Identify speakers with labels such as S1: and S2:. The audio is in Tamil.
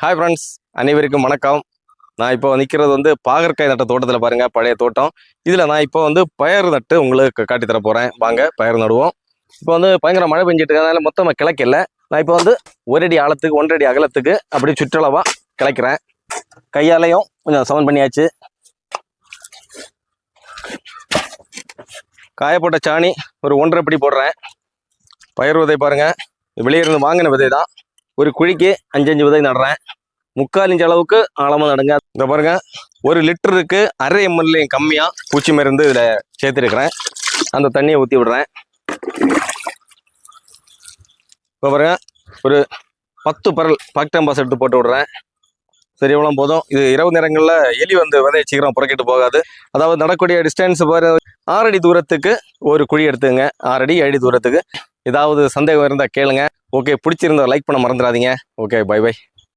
S1: ஹாய் ஃப்ரெண்ட்ஸ் அனைவருக்கும் வணக்கம். நான் இப்போ நிற்கிறது வந்து பாகற்காய் நட்ட தோட்டத்தில் பாருங்கள் பழைய தோட்டம். இதில் நான் இப்போ வந்து பயர் நட்டு உங்களுக்கு காட்டி தர போகிறேன் வாங்க பயிர் நடுவோம். இப்போ வந்து பயங்கர மழை பெஞ்சிட்டு இருக்கிறதுனால மொத்தமாக கிளைக்கல நான் இப்போ வந்து ஒரு அடி ஆழத்துக்கு ஒன்றடி அகலத்துக்கு அப்படி சுற்றளவாக கிளைக்கிறேன். கையாலையும் கொஞ்சம் சமன் பண்ணியாச்சு. காயப்போட்ட சாணி ஒரு ஒன்றரை பிடி போடுறேன். பயிர் விதை பாருங்கள் வெளியே இருந்து வாங்கின விதை தான் ஒரு குழிக்கு அஞ்சு அஞ்சு விதை நடுறேன். முக்கால் இன்ச்சு அளவுக்கு ஆழமாக நடுங்க. இந்த பாருங்க ஒரு லிட்டருக்கு அரை எம்எல்ஏ கம்மியாக பூச்சி மருந்து இதில் சேர்த்துருக்குறேன். அந்த தண்ணியை ஊற்றி விடுறேன். இப்போ பாருங்க ஒரு பத்து பரல் பாக்டம்பாஸ் எடுத்து போட்டு விடுறேன். சரி இவ்வளோ போதும். இது இரவு நேரங்களில் எலி வந்து விதைய சீக்கிரம் புறக்கிட்டு போகாது. அதாவது நடக்கூடிய டிஸ்டன்ஸ் பாரு ஆறடி தூரத்துக்கு ஒரு குழி எடுத்துங்க ஆறு அடி ஏழு தூரத்துக்கு. ஏதாவது சந்தேகம் இருந்தால் கேளுங்க. ஓகே பிடிச்சிருந்தா லைக் பண்ண மறந்துடாதீங்க. Okay bye by